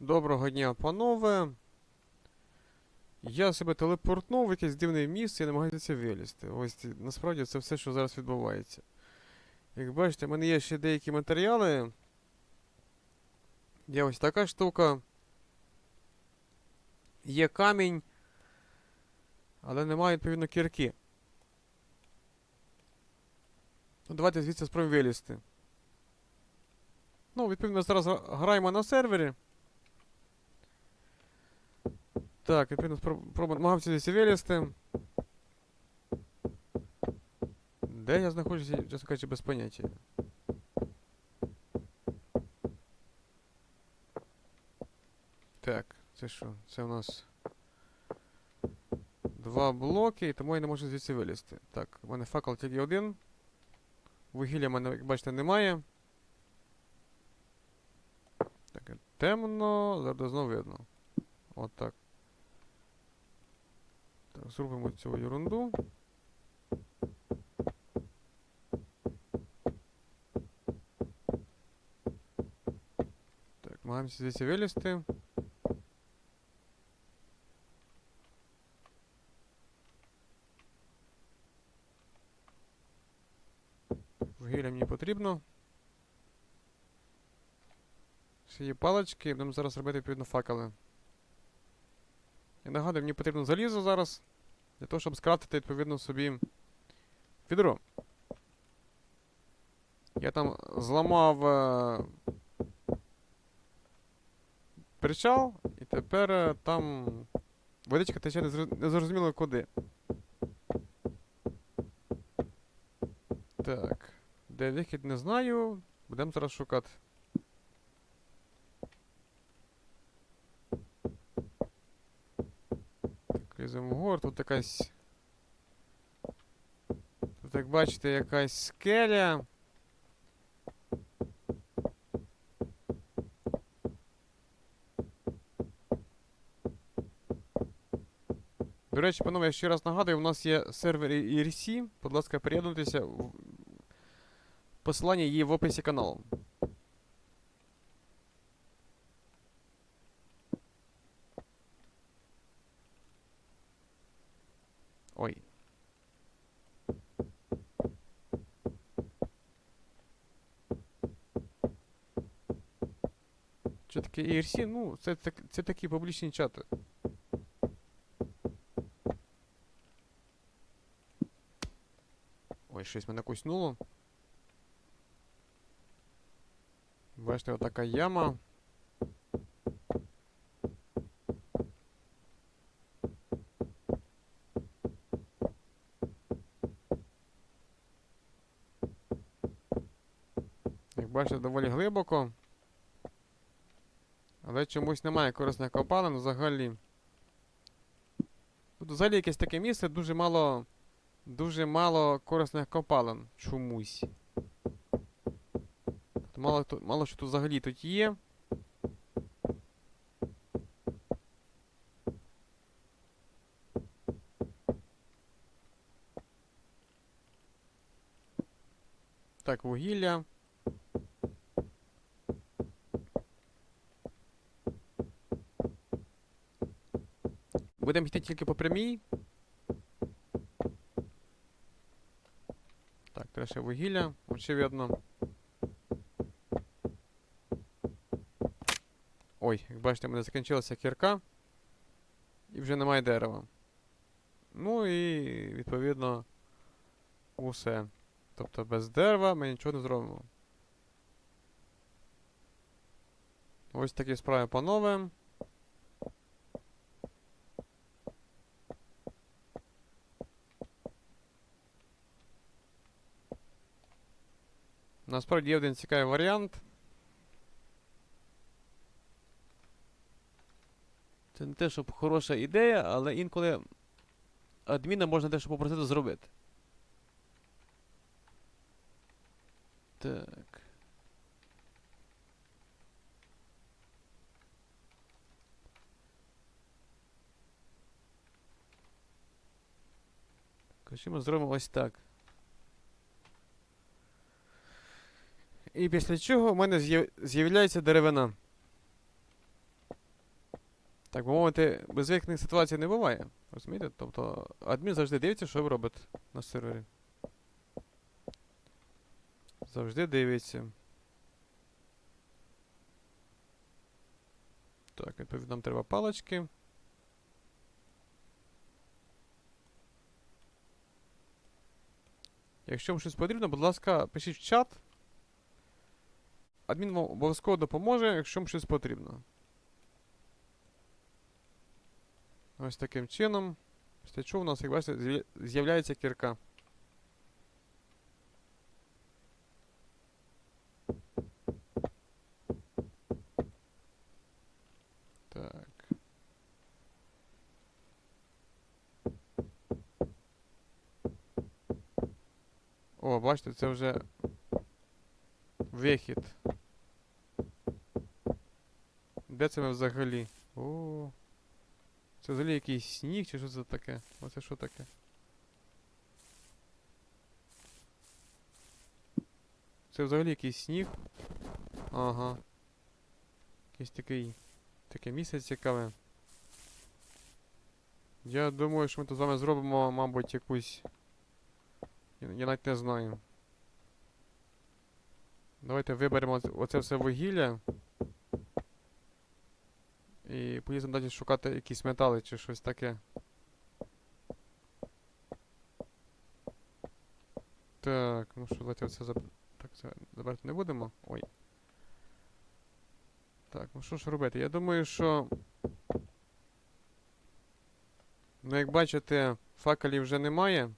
Доброго дня, панове. Я себе телепортнув в якесь дивне місце і намагаюся вилізти. Ось насправді це все, що зараз відбувається. Як бачите, в мене є ще деякі матеріали. Є ось така штука. Є камінь. Але немає, відповідно, кірки. Ну, давайте звідси спробуємо вилізти. Ну, відповідно, зараз граємо на сервері. Так, відповідно, намагався десь вилізти. Де я знаходжуся, чесно кажучи, без поняття. Так, це що? Це у нас два блоки, і тому я не можу звідси вилізти. Так, у мене факел тільки один. Вугілля в мене, як бачите, немає. Так, темно, зараз знову видно. От так. Так, зробимо цю ерунду. Так, намагаємося звідси вилізти. Вугілля мені потрібно. Ще є палички, будемо зараз робити відповідно факели. Я нагадую, мені потрібно залізо зараз. Для того, щоб скрафтити відповідно собі відро. Я там зламав е, причал, і тепер е, там водичка тече незро- незрозуміло куди. Так. Де вихід не знаю. Будемо зараз шукати. Ліземо тут якась. Тут, як бачите, якась скеля. До речі, панове, я ще раз нагадую, у нас є сервер ERC. Будь ласка, приєднуйтеся. Посилання є в описі каналу. Ой. Що таке ERC? Ну, це, так, це такі публічні чати. Ой, щось мене куснуло. Бачите, отака яма. Як бачите, доволі глибоко. Але чомусь немає корисних копалин взагалі. Тут взагалі якесь таке місце, дуже мало. Дуже мало корисних копалин. Чомусь. Мало, мало що тут взагалі тут є. Так, вугілля. Будемо йти тільки по прямій. Так, треба ще вугілля, очевидно. Ой, як бачите, в мене закінчилася кірка. І вже немає дерева. Ну і відповідно усе. Тобто без дерева ми нічого не зробимо. Ось такі справи, панове. Насправді є один цікавий варіант. Це не те, щоб хороша ідея, але інколи адміна можна дещо попросити зробити. Так. Ми зробимо ось так. І після чого в мене з'яв- з'являється деревина. Так би мовити, безвихідних ситуацій не буває. Розумієте? Тобто адмін завжди дивиться, що ви робите на сервері. Завжди дивиться. Так, відповідно, нам треба палички. Якщо вам щось потрібно, будь ласка, пишіть в чат. Адмін вам обов'язково допоможе, якщо вам щось потрібно. Ось таким чином. Після чого у нас, як бачите, з'являється кірка. Так. О, бачите, це вже вихід. Де це ми взагалі? О. Це взагалі якийсь сніг чи що це таке? Оце що таке? Це взагалі якийсь сніг. Ага. Якийсь такий. Таке місце цікаве. Я думаю, що ми тут з вами зробимо, мабуть, якусь. Я, я навіть не знаю. Давайте виберемо оце- все вугілля. І поїдемо далі шукати якісь метали чи щось таке. Так, ну що, давайте оце заб... Так, це забирати не будемо. Ой. Так, ну що ж робити? Я думаю, що. Ну, як бачите, факелів вже немає.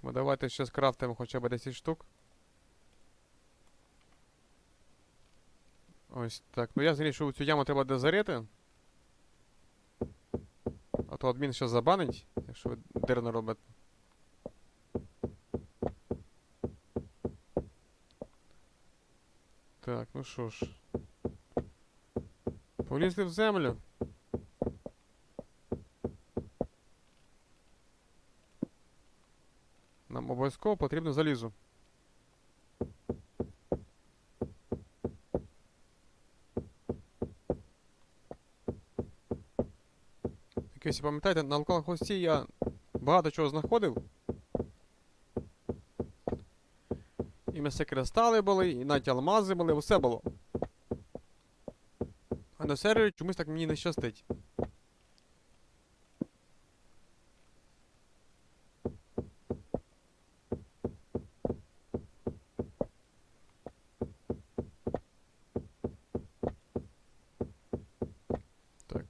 Тому давайте ще скрафтимо хоча б 10 штук. Ось так. Ну я зрозумів, що цю яму треба де зарити. А то адмін ще забанить, якщо ви дирно робите. Так, ну що ж. Полізли в землю. Нам обов'язково потрібно залізо. Якщо пам'ятаєте, на алкоголь хості я багато чого знаходив. І м'ясо кристали були, і навіть алмази були, все було. А на сервері чомусь так мені не щастить.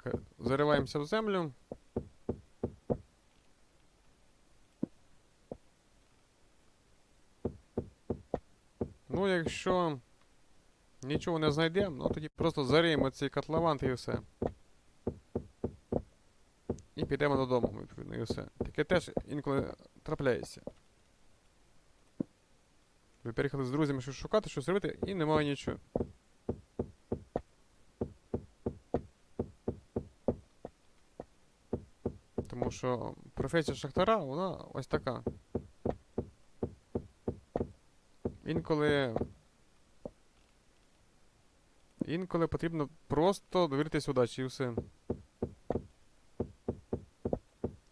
Е, зариваємося в землю. Ну, якщо нічого не знайдемо, ну тоді просто зариємо цей котлован і все. І підемо додому, відповідно, і все. Таке теж інколи трапляється. Ви переїхали з друзями щось шукати, щось робити, і немає нічого. Тому що професія шахтара, вона ось така. Інколи. Інколи потрібно просто довіритись удачі і все.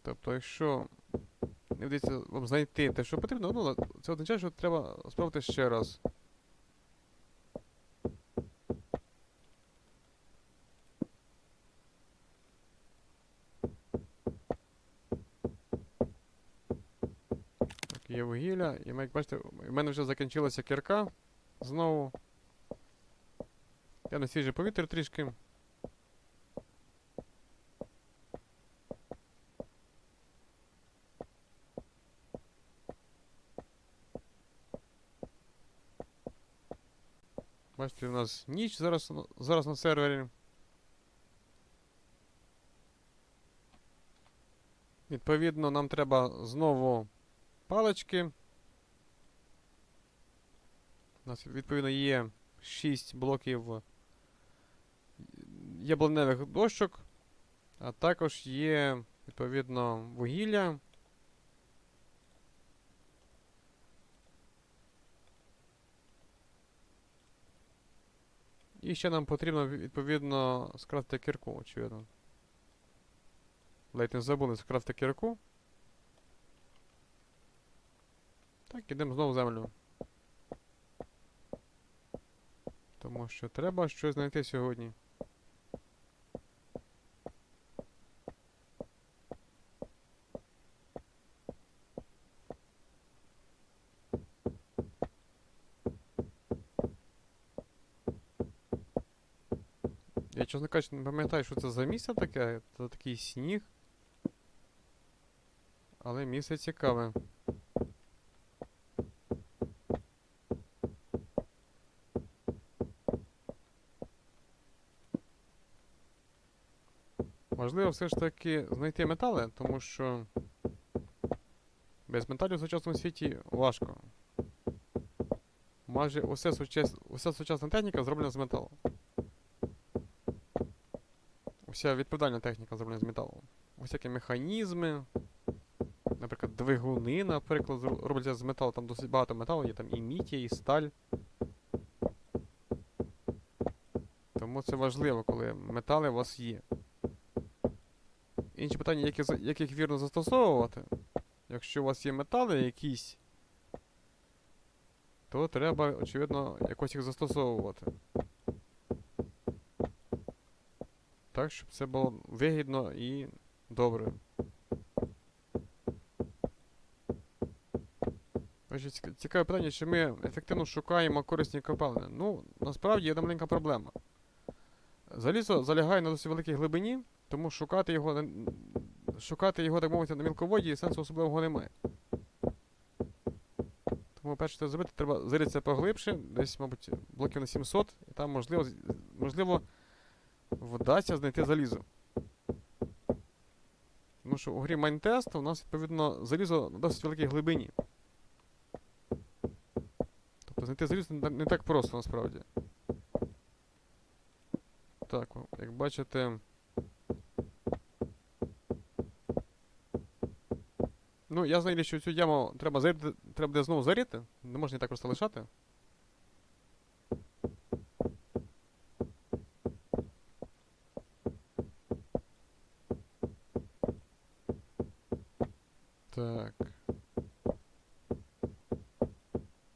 Тобто, якщо не вдається вам знайти те, що потрібно, ну, це означає, що треба спробувати ще раз. Так, і як бачите, в мене вже закінчилася кірка знову. Я на свіже повітря трішки. Бачите, у нас ніч зараз, зараз на сервері. Відповідно, нам треба знову палички. Нас, відповідно, є 6 блоків яблуневих дощок, а також є, відповідно, вугілля. І ще нам потрібно відповідно скрафтити кірку, очевидно. Ледь не забули скрафтити кірку. Так, ідемо знову в землю. Тому що треба щось знайти сьогодні. Я, чесно кажучи, не пам'ятаю, що це за місце таке. Це такий сніг. Але місце цікаве. Важливо все ж таки знайти метали, тому що без металів в сучасному світі важко. Майже усе сучас... уся сучасна техніка зроблена з металу. Уся відповідальна техніка зроблена з металу. Усякі механізми. Наприклад, двигуни, наприклад, робляться з металу. Там досить багато металу, є там і мідь, і сталь. Тому це важливо, коли метали у вас є. Інше питання, як, як їх вірно застосовувати. Якщо у вас є метали якісь, то треба, очевидно, якось їх застосовувати. Так, щоб це було вигідно і добре. Цікаве питання, чи ми ефективно шукаємо корисні копалини. Ну, насправді є одна маленька проблема. Залізо залягає на досить великій глибині, тому шукати його, шукати його, так мовити, на мілководді сенсу особливого немає. Тому перше, що зробити, треба заритися поглибше, десь, мабуть, блоків на 700, і там можливо, можливо вдасться знайти залізо. Тому що у грі Майнтест у нас, відповідно, залізо на досить великій глибині. Тобто знайти залізо не так просто насправді. Так, як бачите. Ну, я знаю, що цю яму треба зарити, треба знову зарити. Не можна її так просто лишати. Так.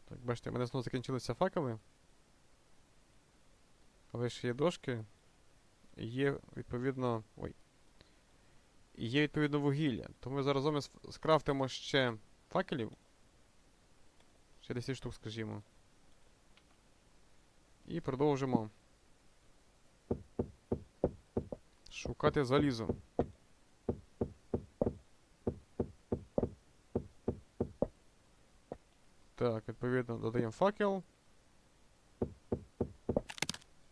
Так, бачите, у мене знову закінчилися факели. Але ще є дошки. Є відповідно. Ой. І є відповідно вугілля. Тому ми зараз з скрафтимо ще факелів. Ще 10 штук, скажімо. І продовжимо. Шукати залізо. Так, відповідно, додаємо факел.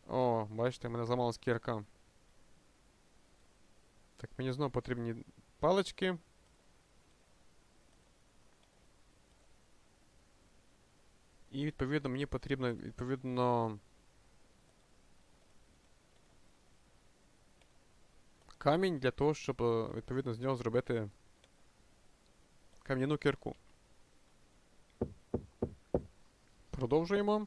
О, бачите, мене зламалась кірка. Так, мені знову потрібні палички. І відповідно мені потрібно відповідно. Камінь для того, щоб е, відповідно з нього зробити кам'яну кірку. Продовжуємо.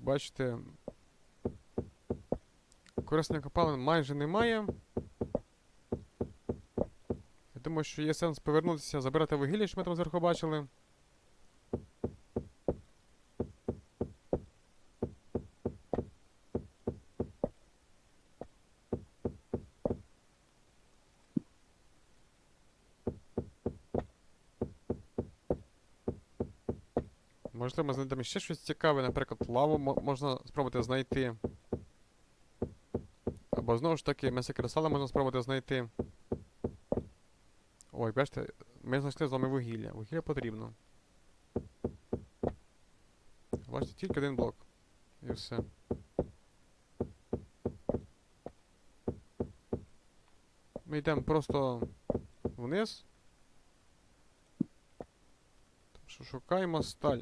Як бачите, корисних копалин майже немає. Я думаю, що є сенс повернутися, забирати вугілля, що ми там зверху бачили. Можливо, ми знайдемо ще щось цікаве, наприклад, лаву можна спробувати знайти. Або знову ж таки, месокресала можна спробувати знайти. Ой, бачите, ми знайшли з вами вугілля. Вугілля потрібно. Бачите, тільки один блок. І все. Ми йдемо просто вниз. Шукаємо сталь.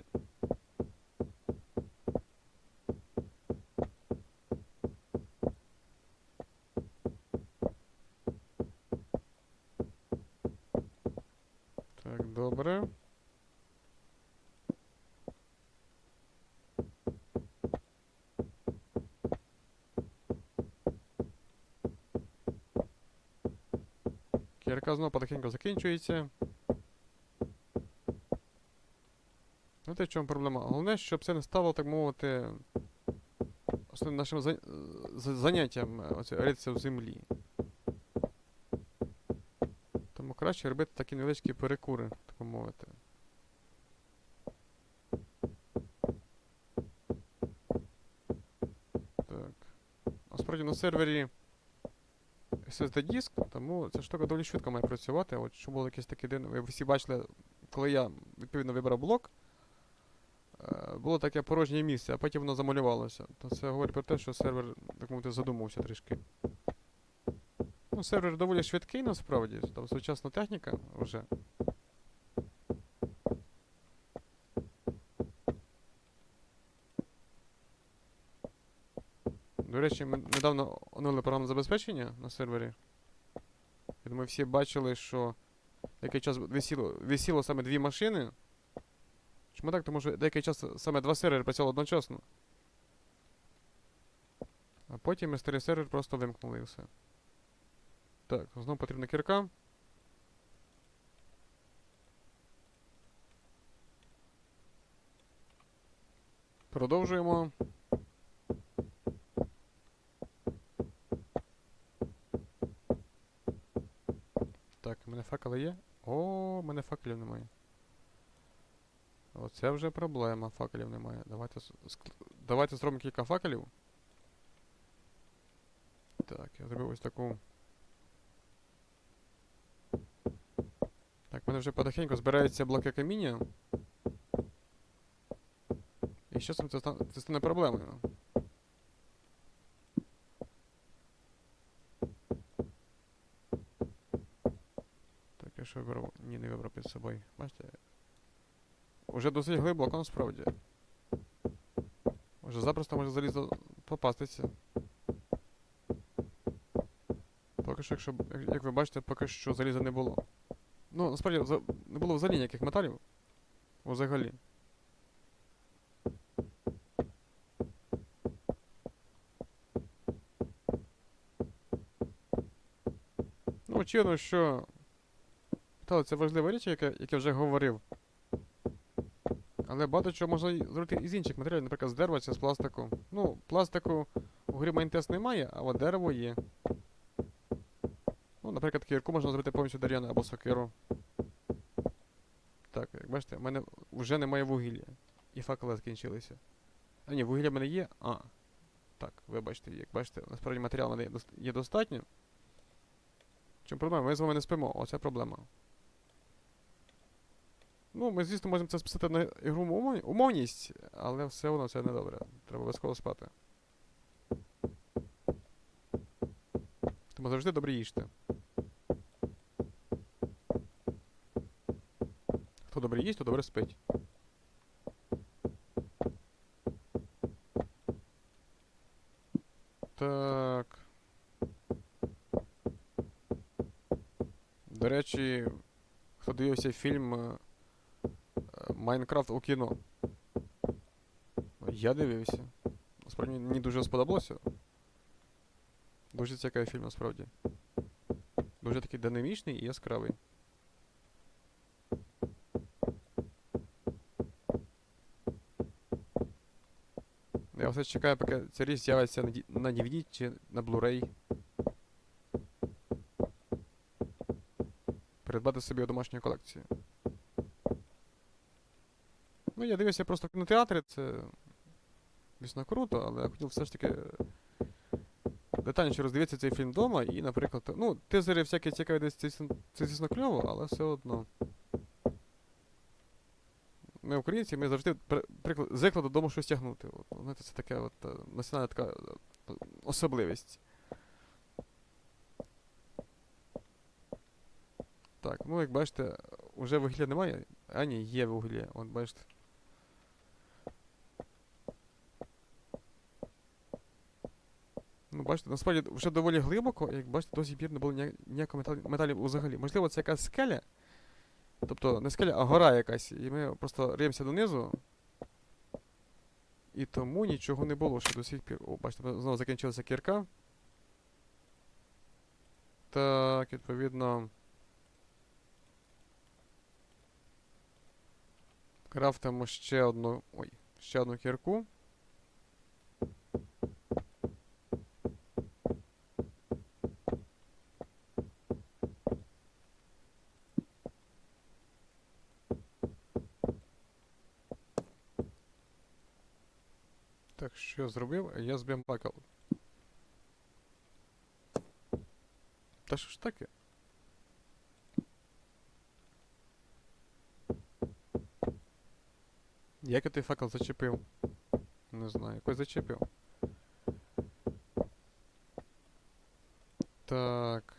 Добре. Кірка знову потихеньку закінчується. Знаєте, в чому проблема? Головне, щоб це не стало, так мовити, нашим за... за- заняттям е, ритися в землі. Тому краще робити такі невеличкі перекури, так мовити. Так. Насправді на сервері SSD диск, тому ця штука доволі швидко має працювати. От щоб було якесь таке дивне. Ви всі бачили, коли я відповідно вибрав блок, е, було таке порожнє місце, а потім воно замалювалося. То це говорить про те, що сервер, так мовити, задумався трішки. Ну, сервер доволі швидкий насправді, там сучасна техніка вже. До речі, ми недавно оновили програмне забезпечення на сервері. Я думаю, всі бачили, що деякий час висіло, висіло саме дві машини. Чому так? Тому що деякий час саме два сервери працювали одночасно. А потім ми старий сервер просто вимкнули і все. Так, знову потрібна кірка. Продовжуємо. Так, у мене факели є? О, у мене факелів немає. Оце вже проблема, факелів немає. Давайте, Давайте зробимо кілька факелів. Так, я зробив ось таку. Так, в мене вже потихеньку збираються блоки каміння. І що це це стане проблемою. Що вибрав? Ні, не вибрав під собою. Бачите? Уже досить глибоко насправді. Уже запросто може залізо попастися. Поки що, якщо, як- ви бачите, поки що заліза не було. Ну, насправді, не було взагалі ніяких металів. Взагалі. Ну, очевидно, що. Та, це важлива річ, яка, як я вже говорив. Але багато чого можна зробити із інших матеріалів, наприклад, з дерева чи з пластику. Ну, пластику у грі Майнтест немає, а от дерево є. Ну, наприклад, кірку можна зробити повністю дерев'яну або сокиру. Так, як бачите, в мене вже немає вугілля. І факели закінчилися. А ні, вугілля в мене є. А. Так, вибачте, як бачите, насправді матеріал в мене є, достатньо. Чому проблема? Ми з вами не спимо, оце проблема. Ну, ми, звісно, можемо це списати на ігру умовність, але все одно це не добре. Треба обов'язково спати. Тому завжди добре їжте. Хто добре їсть, то добре спить. Так. До речі, хто дивився фільм е, Майнкрафт у кіно? Я дивився. Насправді мені дуже сподобалося. Дуже цікавий фільм, насправді. Дуже такий динамічний і яскравий. Я все чекаю, поки ця річ з'явиться на, ді- на DVD чи на Blu-ray. Придбати собі у домашню колекцію. Ну, я дивився просто в кінотеатрі, це. Звісно, круто, але я хотів все ж таки детальніше роздивитися цей фільм вдома і, наприклад, ну, тизери всякі цікаві десь це, звісно- кльово, але все одно. Ми, українці, ми завжди приклад, звикли додому щось тягнути. От, знаєте, це таке от е, національна така е, особливість. Так, ну як бачите, вже вугілля немає. А ні, є вугілля, от бачите. Бачите, насправді вже доволі глибоко, як бачите, до сих пір не було ніякого металі- металів взагалі. Можливо, це якась скеля, Тобто не скеля, а гора якась. І ми просто риємося донизу. І тому нічого не було ще до сих пір. О, бачите, знову закінчилася кірка. Так, відповідно. Крафтимо ще одну. Ой, ще одну кірку. Так, що я зробив? Я збив бакал. Та що ж таке? Як я той факел зачепив? Не знаю, якось зачепив. Так.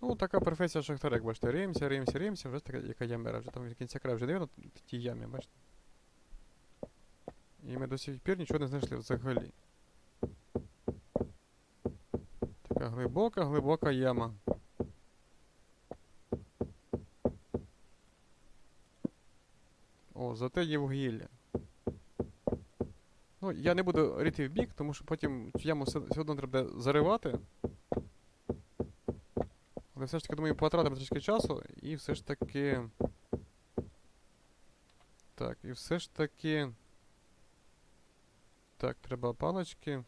Ну, така професія шахтаря, як бачите, риємося, риємося, риємося, вже така яка ямера, вже там кінця краю вже дивно в тій ямі, бачите. І ми до сих пір нічого не знайшли взагалі. Така глибока, глибока яма. О, зате є вугілля. Ну, я не буду рити в бік, тому що потім цю яму все, все одно треба заривати. Але все ж таки, думаю, потратимо трішки часу і все ж таки. Так, і все ж таки. Так, треба палички.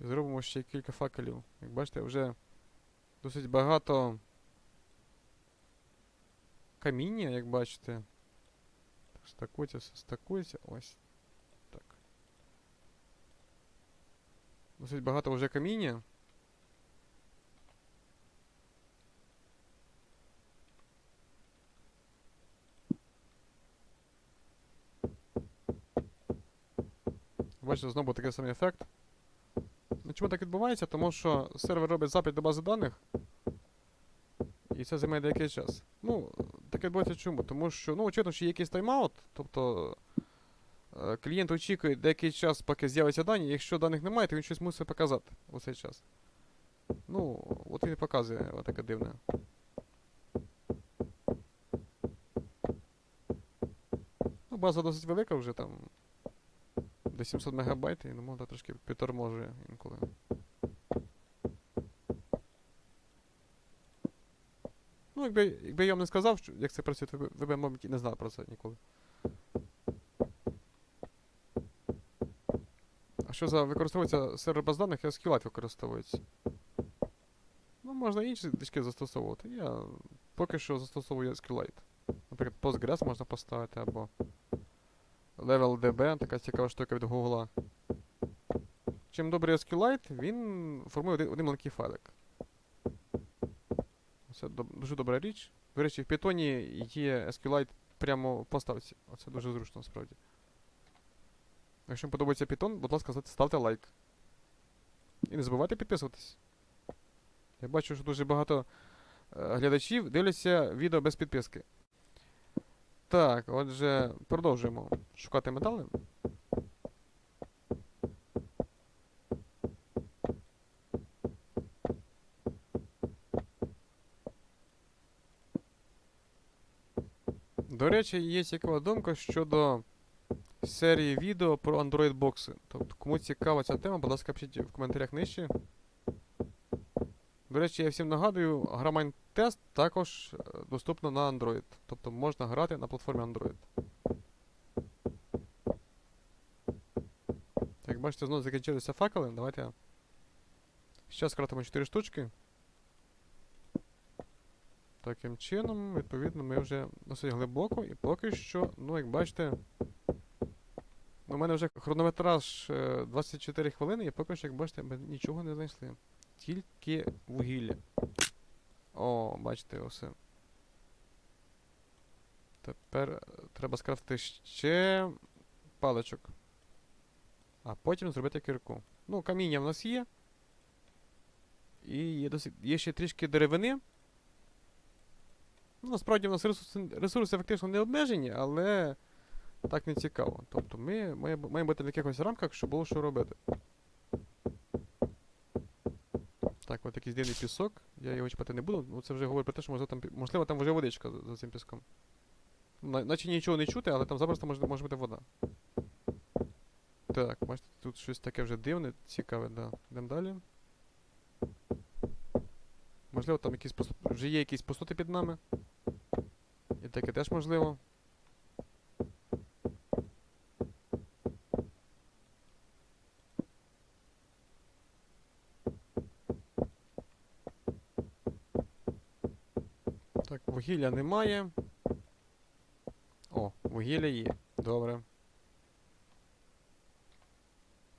І зробимо ще кілька факелів. Як бачите, вже досить багато каміння, як бачите. Так, стакується, все стакується. Ось. Так. Досить багато вже каміння. Бачите, знову такий самий ефект. Ну, чому так відбувається? Тому що сервер робить запит до бази даних. І це займає деякий час. Ну, таке відбувається чому? Тому що, ну, очевидно, що є якийсь тайм-аут, тобто е, клієнт очікує деякий час, поки з'являться дані. Якщо даних немає, то він щось мусить показати у цей час. Ну, от він і показує отаке дивне. Ну, база досить велика вже там. До 700 мегабайт, і ну, трошки підторможує інколи. Ну, якби, якби я вам не сказав, що, як це працює, то ви, б, мабуть, і не знали про це ніколи. А що за використовується сервер баз даних, я SQLite використовується. Ну, можна інші дички застосовувати. Я поки що застосовую SQLite. Наприклад, Postgres можна поставити або LevelDB, така цікава штука від Google. Чим добрий SQLite, він формує один, один маленький файлик. Це дуже добра річ. До речі, в Python є SQLite прямо в поставці. Оце дуже зручно насправді. Якщо вам подобається Python, будь ласка, ставте лайк. І не забувайте підписуватись. Я бачу, що дуже багато е, глядачів дивляться відео без підписки. Так, отже, продовжуємо шукати метали. До речі, є цікава думка щодо серії відео про Android бокси. Тобто, кому цікава ця тема, будь ласка, пишіть в коментарях нижче. До речі, я всім нагадую, гра Майнтест також е, доступна на Android. Тобто можна грати на платформі Android. Як бачите, знову закінчилися факели. Давайте. Ще скратимо 4 штучки. Таким чином, відповідно, ми вже досить глибоко і поки що, ну як бачите. У мене вже хронометраж е, 24 хвилини, і поки що, як бачите, ми нічого не знайшли. Тільки вугілля. О, бачите, осе. Тепер е, треба скрафтити ще паличок. А потім зробити кірку. Ну, каміння в нас є. І є, досить, є ще трішки деревини. Ну, насправді в нас ресурси, ресурси фактично не обмежені, але так не цікаво. Тобто ми маємо бути в якихось рамках, щоб було що робити. Так, от якийсь дивний пісок. Я його чіпати не буду. Ну це вже говорить про те, що можливо там, можливо, там вже водичка за цим піском. На- Наче нічого не чути, але там запросто може, може бути вода. Так, бачите, тут щось таке вже дивне, цікаве, да. Йдемо далі. Можливо, там якісь пус- вже є якісь пустоти під нами. І таке теж можливо. Так, вугілля немає. Вугілля є. Добре.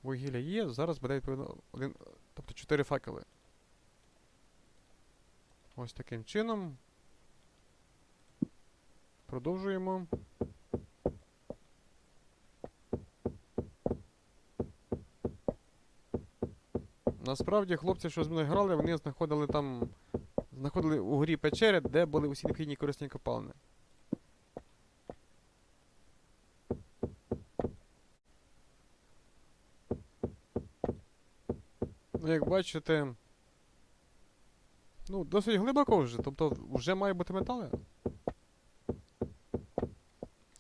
Вугілля є, зараз буде відповідно один, тобто 4 факели. Ось таким чином. Продовжуємо. Насправді, хлопці, що з мною грали, вони знаходили там. Знаходили у горі печери, де були усі необхідні корисні копалини. Як бачите. Ну, досить глибоко вже, тобто вже має бути метали.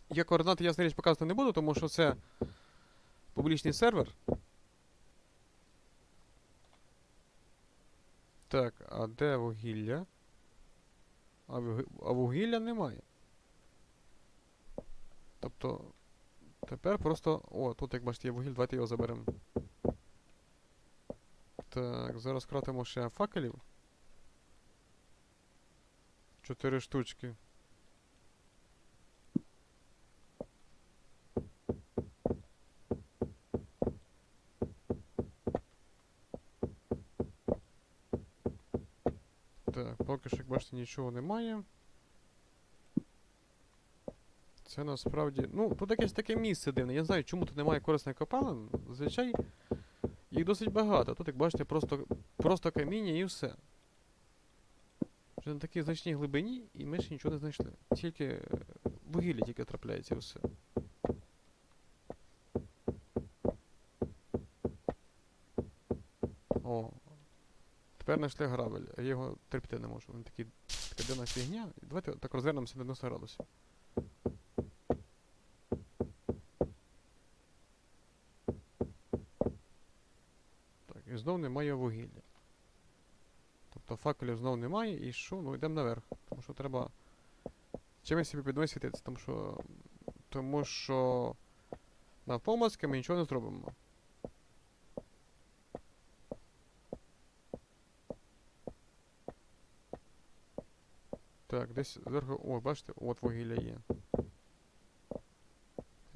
Я координати, ясна річ, показувати не буду, тому що це публічний сервер. Так, а де вугілля? А, вугілля немає. Тобто. Тепер просто. О, тут, як бачите, є вугіль, давайте його заберемо. Так, зараз кратимо ще факелів. Чотири штучки. Так, поки що, як бачите, нічого немає. Це насправді. Ну, тут якесь таке місце дивне. Я не знаю, чому тут немає корисних копалин. Зазвичай їх досить багато. Тут, як бачите, просто, просто каміння і все. Вже на такій значній глибині, і ми ще нічого не знайшли. Тільки е, вугілля тільки трапляється і все. О. Тепер знайшли грабель, я його терпіти не можу. Він такий така дивна фігня. Давайте так розвернемося на 90 градусів. Знов немає вугілля. Тобто факелів знов немає, і що? Ну йдемо наверх. Тому що треба чимось собі світитися, тому що. Тому що навпомацьки ми нічого не зробимо. Так, десь зверху. О, бачите, от вугілля є.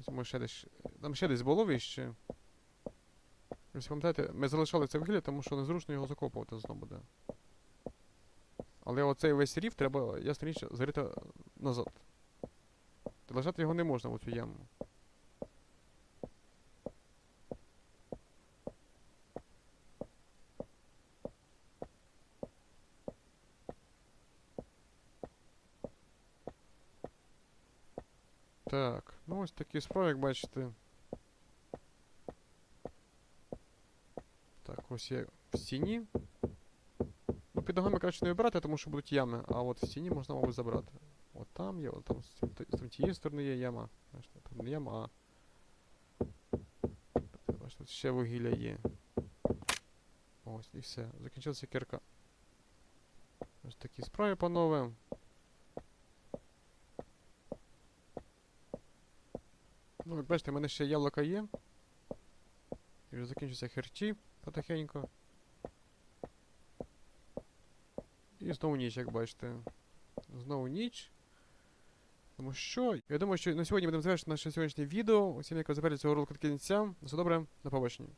Ми ще десь. Там ще десь було вище. Якщо пам'ятаєте, ми залишали це вугілля, тому що незручно його закопувати знову буде. Але оцей весь рів треба, річ, зарити назад. Лежати його не можна в цю яму. Так, ну ось такі справи, як бачите. Так, ось є в стіні. Ну, під ногами краще не вибирати, тому що будуть ями, а от в стіні можна, мабуть, забрати. От там є, от там з там тієї сторони є яма. Бачите, тут не яма, а. Тут ще вугілля є. Ось і все. Закінчилася кірка. Ось такі справи, панове. Ну, як бачите, в мене ще яблука є. І вже закінчуються херчі потихеньку. І знову ніч, як бачите. Знову ніч. Тому що, я думаю, що на сьогодні будемо завершити наше сьогоднішнє відео. Усім, як ви завершили цього ролику до кінця. Все добре, до побачення.